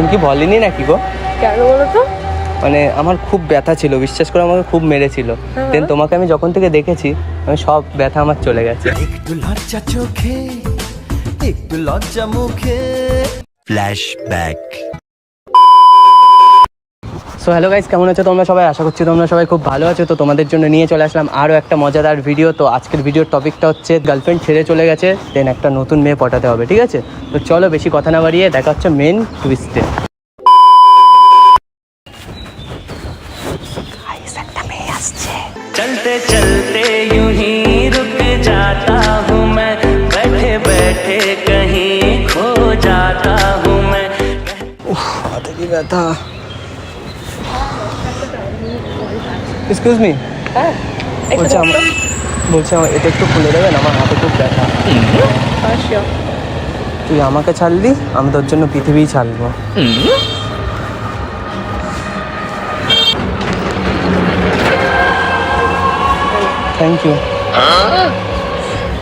তুমি কি বলেনি নাকি গো? কেন বলো তো? মানে আমার খুব ব্যথা ছিল বিশ্বাস করে আমাকে খুব মেরেছিল। হ্যাঁ। দেন তোমাকে আমি যখন থেকে দেখেছি আমি সব ব্যথা আমার চলে গেছে। একটু লজ্জা চোখে একটু লজ্জা মুখে। ফ্ল্যাশব্যাক সো হ্যালো গাইস কেমন আছো তোমরা সবাই আশা করছি তোমরা সবাই খুব ভালো আছো তো তোমাদের জন্য নিয়ে চলে আসলাম আরও একটা মজাদার ভিডিও তো আজকের ভিডিওর টপিকটা হচ্ছে গার্লফ্রেন্ড ছেড়ে চলে গেছে দেন একটা নতুন মেয়ে পটাতে হবে ঠিক আছে তো চলো বেশি কথা না বাড়িয়ে দেখা হচ্ছে মেন টুইস্টে चलते चलते यूं ही रुक जाता हूँ मैं बैठे बैठे कहीं खो जाता हूँ मैं হাতে কি ব্যথা এক্সকিউজ মি হ্যাঁ বলছি আমার বলছি আমার এটা একটু খুলে দেবেন আমার হাতে খুব ব্যথা। তুই আমাকে ছাড়লি আমি তোর জন্য পৃথিবী ছাড়বো। থ্যাংক ইউ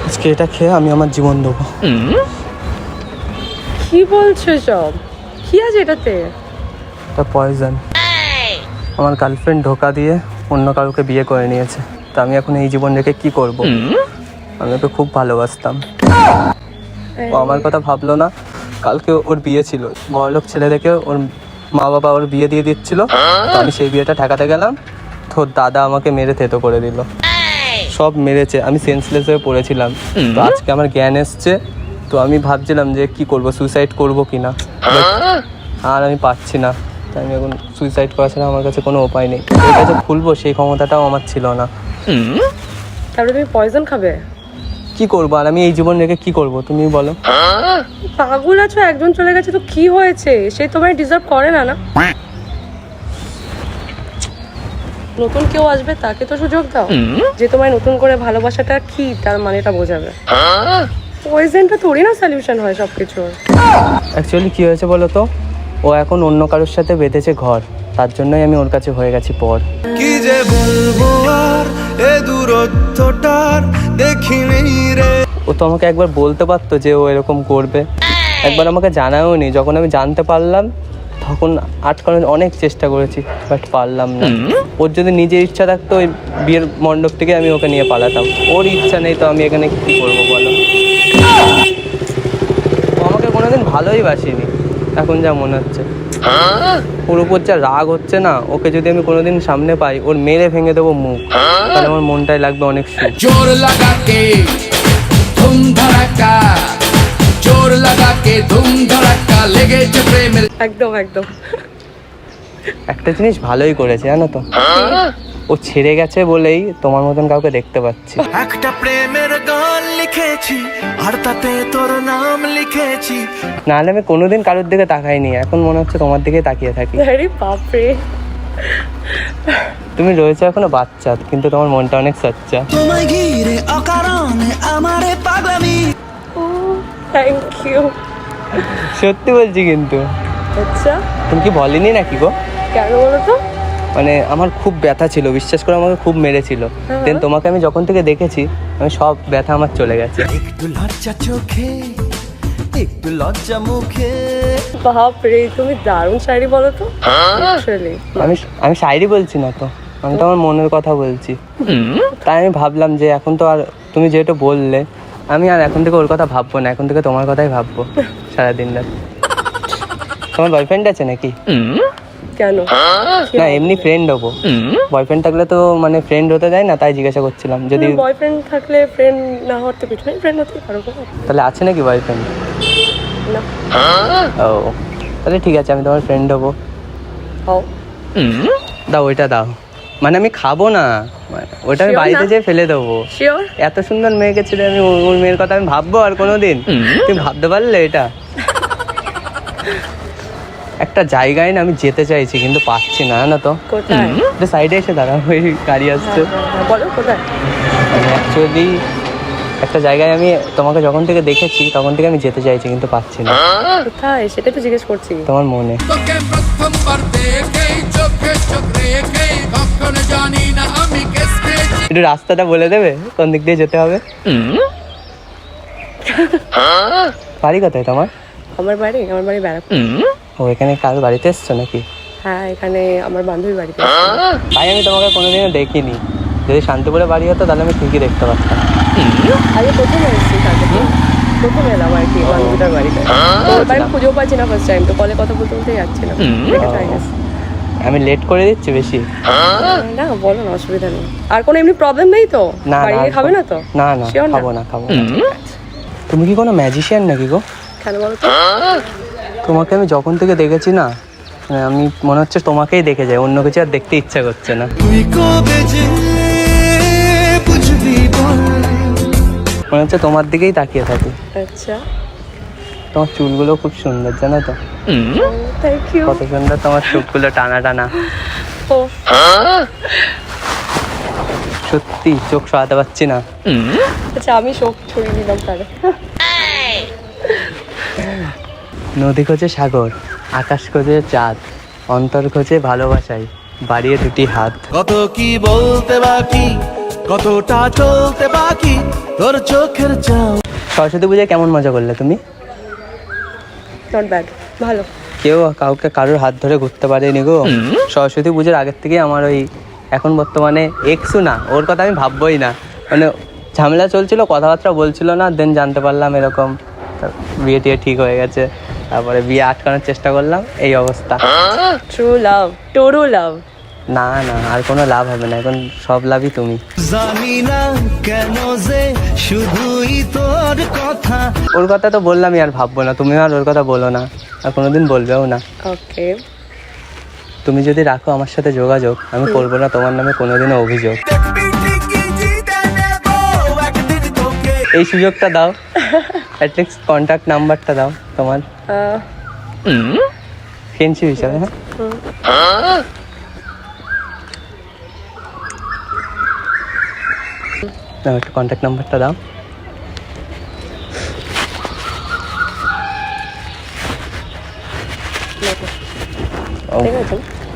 আজকে এটা খেয়ে আমি আমার জীবন দেবো। কি বলছো সব? কি আছে এটাতে? এটা পয়জন আমার গার্লফ্রেন্ড ধোকা দিয়ে অন্য কাউকে বিয়ে করে নিয়েছে। তা আমি এখন এই জীবন রেখে কি করব? আমি ওকে খুব ভালোবাসতাম। ও আমার কথা ভাবলো না। কালকে ওর বিয়ে ছিল। বড়লোক ছেলে দেখে ওর মা বাবা ওর বিয়ে দিয়ে দিচ্ছিল। আমি সেই বিয়েটা ঠেকাতে গেলাম। তোর দাদা আমাকে মেরে থেতো করে দিল। সব মেরেছে। আমি সেন্সলেস হয়ে পড়েছিলাম। তো আজকে আমার জ্ঞান এসছে। তো আমি ভাবছিলাম যে কি করব? সুইসাইড করব কি না আর আমি পাচ্ছি না। তাই আমি এখন সুইসাইড করা ছাড়া আমার কাছে কোনো উপায় নেই। ওর কাছে খুলবো সেই ক্ষমতাটাও আমার ছিল না। তারপরে তুমি পয়জন খাবে? কি করব? আর আমি এই জীবন রেখে কি করব? তুমি বলো। পাগল আছো একজন চলে গেছে তো কি হয়েছে? সে তোমায় ডিজার্ভ করে না না? নতুন কেউ আসবে তাকে তো সুযোগ দাও। যে তোমায় নতুন করে ভালোবাসাটা কি তার মানেটা বোঝাবে। পয়জনটা তোরই না সলিউশন হয় সব কিছুর অ্যাকচুয়ালি কি হয়েছে বলো তো? ও এখন অন্য কারোর সাথে বেঁধেছে ঘর। তার জন্যই আমি ওর কাছে হয়ে গেছি পর। কি যে বলব আর এ দূরত্বটার দেখিনি রে। ও তো আমাকে একবার বলতে পারতো যে ও এরকম করবে। একবার আমাকে জানাও নি যখন আমি জানতে পারলাম তখন আটকানোর অনেক চেষ্টা করেছি বাট পারলাম না। ওর যদি নিজের ইচ্ছা থাকতো ওই বিয়ের মণ্ডপ থেকে আমি ওকে নিয়ে পালাতাম। ওর ইচ্ছা নেই তো আমি এখানে কি করব বলো? ও আমাকে কোনোদিন ভালোই বাসিনি। এখন যা মনে হচ্ছে। ওর উপর যা রাগ হচ্ছে না ওকে যদি আমি কোনোদিন সামনে পাই ওর মেরে ভেঙে দেবো মুখ। তাহলে আমার মনটাই লাগবে অনেক সুখ। জোর লাগাকে ধুম ধারাকা জোর লাগাকে ধুম ধারাকা লেগেছে প্রেমের একদম একদম। একটা জিনিস ভালোই করেছে জানো তো? ও ছেড়ে গেছে বলেই তোমার মতন কাউকে দেখতে পাচ্ছি। একটা প্রেমের গান লিখেছি আর তাতে তোর নাম লিখেছি। নাহলে আমি কোনোদিন কারোর দিকে তাকাইনি এখন মনে হচ্ছে তোমার দিকে তাকিয়ে থাকি। আরে বাপরে। তুমি রয়েছে এখনও বাচ্চা কিন্তু তোমার মনটা অনেক সচ্চা। তোমায় ঘিরে অকারণে আমারে পাগলামি। ও থ্যাংক ইউ সত্যি বলছি কিন্তু। আচ্ছা। তুমি কি বলেনি নাকি গো? কেন বলো তো? মানে আমার খুব ব্যথা ছিল বিশ্বাস করে আমাকে খুব মেরেছিল। হ্যাঁ। দেন তোমাকে আমি যখন থেকে দেখেছি আমি সব ব্যথা আমার চলে গেছে। একটু লজ্জা চোখে একটু লজ্জা মুখে। বাপরে তুমি দারুণ শাড়ি বলো তো। আমি আমি শায়রি বলছি না তো আমি তো আমার মনের কথা বলছি। তাই আমি ভাবলাম যে এখন তো আর তুমি যেহেতু বললে আমি আর এখন থেকে ওর কথা ভাববো না এখন থেকে তোমার কথাই ভাববো সারাদিন রাত তোমার বয়ফ্রেন্ড আছে নাকি? কেন? না এমনি ফ্রেন্ড হব। বয়ফ্রেন্ড থাকলে তো মানে ফ্রেন্ড হতে যায় না তাই জিজ্ঞাসা করছিলাম। যদি বয়ফ্রেন্ড থাকলে ফ্রেন্ড না হওয়ার তো কিছু নেই ফ্রেন্ড হতেই পারো তাহলে আছে নাকি বয়ফ্রেন্ড না। ও তাহলে ঠিক আছে আমি তোমার ফ্রেন্ড হব। হও। দাও ওইটা দাও। মানে আমি খাব না। ওটা আমি বাড়িতে? যেয়ে ফেলে দেবো। এত সুন্দর মেয়েকে ছেড়ে আমি ও- ওর মেয়ের কথা আমি ভাববো আর কোনোদিন। তুমি ভাবতে পারলে এটা? একটা জায়গায় না আমি যেতে চাইছি কিন্তু পাচ্ছি না না তো। কোথায়? সাইডে এসে দাঁড়াও ওই গাড়ি আসছে। হ্যাঁ, হ্যাঁ, বলো কোথায়? অ্যাকচুয়ালি একটা জায়গায় আমি তোমাকে যখন থেকে দেখেছি তখন থেকে আমি যেতে চাইছি কিন্তু পাচ্ছি না। কোথায়? সেটাই তো জিজ্ঞেস করছি। তোমার মনে। একটু রাস্তাটা বলে দেবে কোন দিক দিয়ে যেতে হবে? বাড়ি কোথায় তোমার? আমার বাড়ি আমার বাড়ি বেড়াবো ও এখানে কারোর বাড়িতে এসছো নাকি? হ্যাঁ এখানে আমার বান্ধবীর বাড়িতে তাই আমি তোমাকে কোনোদিনও দেখিনি। যদি শান্তিপুরে বাড়ি হতো তাহলে আমি ঠিকই দেখতে পারতাম। আগে প্রথম এসেছি শান্তিপুর। প্রথম এলাম আর কি বান্ধবীটার বাড়িতে। তো এবার আমি পাচ্ছি না ফার্স্ট টাইম তো কলে কথা বলতে বলতে তাই গেছে আমি লেট করে দিচ্ছি বেশি। না বলো না অসুবিধা নেই। আর কোনো এমনি প্রবলেম নেই তো? না না খাবে না তো? না না খাব না খাব না। তুমি কি কোনো ম্যাজিশিয়ান নাকি গো? কেন বলো তো? তোমাকে আমি যখন থেকে দেখেছি না মানে আমি মনে হচ্ছে তোমাকেই দেখে যাই অন্য কিছু আর দেখতে ইচ্ছা করছে না। তুই কবে যে বুঝবি বল? মনে হচ্ছে তোমার দিকেই তাকিয়ে থাকি। আচ্ছা। তোমার চুলগুলো খুব সুন্দর জানো তো? কত সুন্দর তোমার চোখগুলো টানা টানা। সত্যি চোখ সরাতে পারছি না। আচ্ছা আমি শোক ছড়িয়ে দিলাম তাহলে। নদী খোঁজে সাগর আকাশ খোঁজে চাঁদ অন্তর খোঁজে ভালোবাসায় বাড়িয়ে দুটি হাত। কত কি বলতে বাকি কতটা চলতে বাকি তোর চোখের চাও সরস্বতী পুজোয় কেমন মজা করলে তুমি? নট ব্যাড ভালো। কেউ কাউকে কারোর হাত ধরে ঘুরতে পারেনি গো। সরস্বতী পুজোর আগের থেকে আমার ওই এখন বর্তমানে এক্সু না ওর কথা আমি ভাববোই না। মানে ঝামেলা চলছিল কথাবার্তা বলছিল না দেন জানতে পারলাম এরকম বিয়ে টিয়ে ঠিক হয়ে গেছে। তারপরে বিয়ে আটকানোর চেষ্টা করলাম এই অবস্থা। ট্রু লাভ টোরু লাভ না না আর কোনো লাভ হবে না এখন সব লাভই তুমি। জানি না কেন যে শুধুই তোর কথা। ওর কথা তো বললামই আর ভাববো না। তুমি আর ওর কথা বলো না আর কোনোদিন বলবেও না। ওকে তুমি যদি রাখো আমার সাথে যোগাযোগ আমি করব না তোমার নামে কোনোদিনও অভিযোগ। এই সুযোগটা দাও। অ্যাটলিস্ট কন্ট্যাক্ট নাম্বারটা দাও তোমার। ফ্রেন্ডশিপ হিসাবে হ্যাঁ? দাও একটু কন্ট্যাক্ট নাম্বারটা দাও।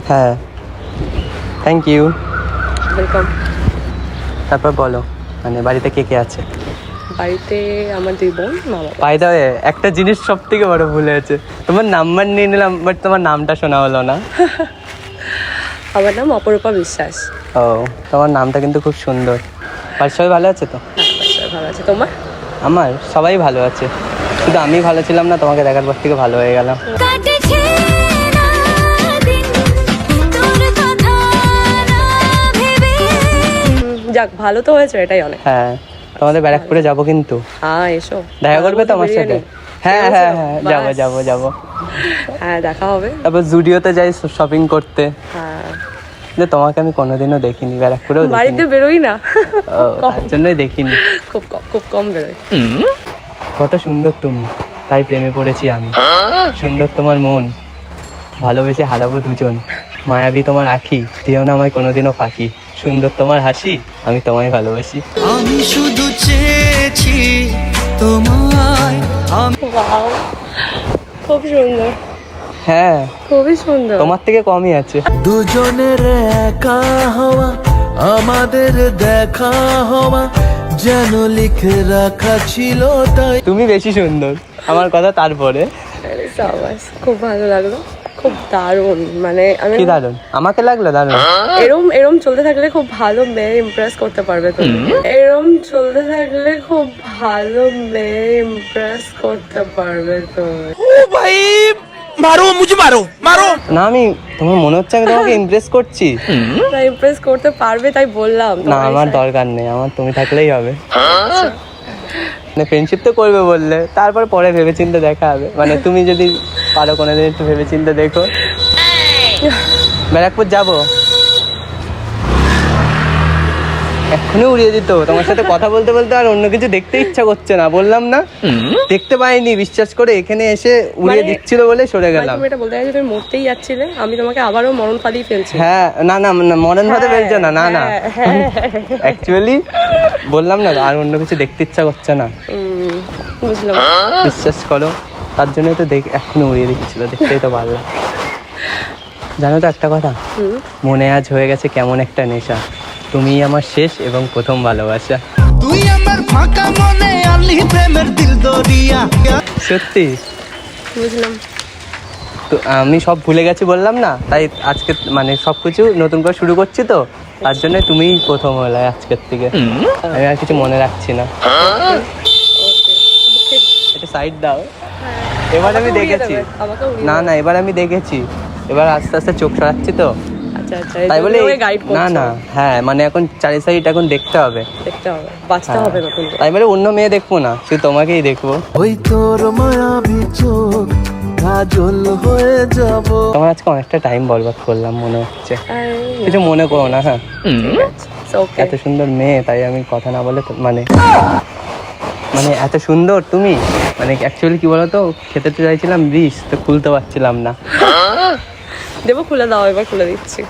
হ্যাঁ। থ্যাংক ইউ ওয়েলকাম তারপর বলো মানে বাড়িতে কে কে আছে? বাড়িতে আমার দুই বোন মা বাই দা একটা জিনিস সব থেকে বড় ভুল হয়েছে। তোমার নাম্বার নিয়ে নিলাম বাট তোমার নামটা শোনা হলো না। আমার নাম অপরূপা বিশ্বাস। ও তোমার নামটা কিন্তু খুব সুন্দর। বাড়ির সবাই ভালো আছে তো? হ্যাঁ ভালো আছে। তোমার? আমার সবাই ভালো আছে। শুধু আমি ভালো ছিলাম না তোমাকে দেখার পর থেকে ভালো হয়ে গেলাম। কাটছে না দিন তোর কথা না ভেবে। হুম, যাক ভালো তো হয়েছে এটাই অনেক। হ্যাঁ। তোমাদের ব্যারাকপুরে যাব কিন্তু। হ্যাঁ এসো। দেখা করবে তো আমার সাথে। হ্যাঁ হ্যাঁ হ্যাঁ যাব যাব যাব। হ্যাঁ দেখা হবে। তারপর জুডিওতে যাই শপিং করতে। হ্যাঁ। যে তোমাকে আমি কোনোদিনও দেখিনি ব্যারাকপুরেও বাড়িতে বেরোই না। তার জন্যই দেখিনি। খুব কম খুব কম বেরোই কত সুন্দর তুমি। তাই প্রেমে পড়েছি আমি। সুন্দর তোমার মন। ভালোবেসে হারাবো দুজন। মায়াবী তোমার আখি। দিও না আমায় কোনোদিনও ফাঁকি। সুন্দর তোমার হাসি আমি তোমায় ভালোবাসি। আমি শুধু চেয়েছি তোমায় আমি খুব সুন্দর। হ্যাঁ খুবই সুন্দর। তোমার থেকে কমই আছে। দুজনের একা হওয়া আমাদের দেখা হওয়া যেন লিখে রাখা ছিল তাই। তুমি বেশি সুন্দর। আমার কথা তারপরে। আরে খুব ভালো লাগল। খুব দারুণ মানে আমি কি দারুণ আমাকে লাগল দারুণ এরম এরম চলতে থাকলে খুব ভালো মেয়ে ইমপ্রেস করতে পারবে তুমি এরম চলতে থাকলে খুব ভালো মেয়ে ইমপ্রেস করতে পারবে তুমি না আমি তোমার মনে হচ্ছে আমি তোমাকে ইমপ্রেস করছি? না ইমপ্রেস করতে পারবে তাই বললাম না আমার দরকার নেই আমার তুমি থাকলেই হবে। মানে ফ্রেন্ডশিপ তো করবে বললে তারপর পরে ভেবেচিন্তে দেখা হবে। মানে তুমি যদি পারো কোনোদিন একটু ভেবেচিন্তে দেখো। ব্যারাকপুর যাব। এক্ষুনি উড়িয়ে দিত। তোমার সাথে কথা বলতে বলতে আর অন্য কিছু দেখতে ইচ্ছা করছে না। বললাম না। দেখতে পাইনি বিশ্বাস করে এখানে এসে উড়িয়ে মানে- দিচ্ছিল বলে সরে গেলাম। তুমি এটা বলতে চাইছো তুমি মরতেই যাচ্ছিলে? আমি তোমাকে আবারও মরণ ফালিয়ে ফেলছি। হ্যাঁ না না না, মরণ ভাতে ফেলছো না না না। হ্যাঁ, হ্যাঁ, অ্যাকচুয়ালি বললাম না আর অন্য কিছু দেখতে ইচ্ছা করছে না। বুঝলাম। বিশ্বাস করো তার জন্যই তো দেখ এখনও উড়িয়ে দিচ্ছিল দেখতেই তো পারলাম। জানো তো একটা কথা? মনে আজ হয়ে গেছে কেমন একটা নেশা। তুমি আমার শেষ এবং প্রথম ভালোবাসা। তুই আমার ফাঁকা মনে আনলি প্রেমের দিল দরিয়া। সত্যি? বুঝলাম। তো আমি সব ভুলে গেছি বললাম না? তাই আজকে মানে সব কিছু নতুন করে শুরু করছি তো? তার জন্য তুমিই প্রথম হলে আজকের থেকে। আমি আর কিছু মনে রাখছি না। এটা সাইড দাও। এবার আমি দেখেছি। না না এবার আমি দেখেছি। এবার আস্তে আস্তে চোখ সরাচ্ছি তো? আচ্ছা আচ্ছা তাই বলে না না হ্যাঁ মানে এখন চারি সাইড এখন দেখতে হবে। দেখতে হবে বাঁচতে হ্যাঁ। হবে নতুন তাই বলে অন্য মেয়ে দেখব না শুধু তোমাকেই দেখব। ওই তোর মায়াবী চোখ কাজল হয়ে যাব। তোমার আজকে অনেকটা টাইম বরবাদ করলাম মনে হচ্ছে। কিছু মনে করো না হ্যাঁ। এত সুন্দর মেয়ে তাই আমি কথা না বলে মানে মানে এত সুন্দর তুমি? মানে অ্যাকচুয়ালি কি বলতো খেতে তো চাইছিলাম বিষ তো খুলতে পারছিলাম না। দেবো খুলে দাও এবার খুলে দিচ্ছি।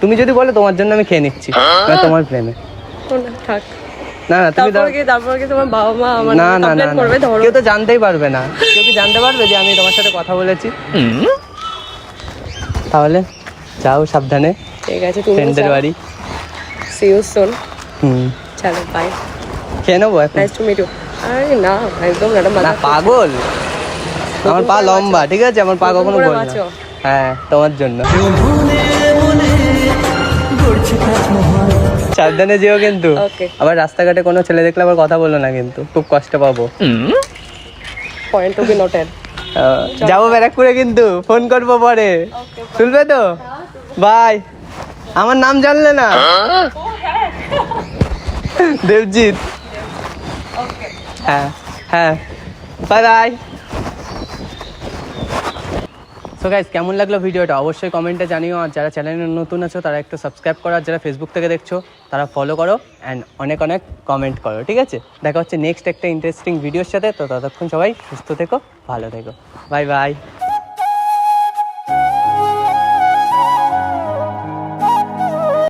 তুমি যদি বলো তোমার জন্য আমি খেয়ে নিচ্ছি। মানে তোমার প্রেমে। না, থাক। না না তুমি দাও তারপর কি তোমার বাবা মা আমার না না না করবে ধরো। কেউ তো জানতেই পারবে না। কেউ কি জানতে পারবে যে আমি তোমার সাথে কথা বলেছি? তাহলে যাও সাবধানে। ঠিক আছে তুমি ফ্রেন্ডের বাড়ি। See you soon hmm. চলো বাই খেয়ে নেব এখন? নাইস টু মিট ইউ আরে না একদম না পাগল। আমার পা লম্বা ঠিক আছে? আমার পা কখনো না। হ্যাঁ তোমার জন্য। সাবধানে যেও কিন্তু। আবার রাস্তাঘাটে কোনো ছেলে দেখলে আবার কথা বলো না কিন্তু। খুব কষ্ট পাবো। পয়েন্ট টু বি নোটেড যাব ব্যারাকপুরে কিন্তু। ফোন করব পরে। তুলবে তো? বাই। আমার নাম জানলে না? দেবজিৎ। হ্যাঁ হ্যাঁ। Bye bye. সো গাইজ কেমন লাগল ভিডিওটা? অবশ্যই কমেন্টে জানিও। আর যারা চ্যানেলে নতুন আছো, তারা একটু সাবস্ক্রাইব করো। আর যারা ফেসবুক থেকে দেখছ, তারা ফলো করো অ্যান্ড অনেক অনেক কমেন্ট করো, ঠিক আছে? দেখা হচ্ছে নেক্সট একটা ইন্টারেস্টিং ভিডিওর সাথে। তো ততক্ষণ সবাই সুস্থ থেকো, ভালো থেকো। Bye bye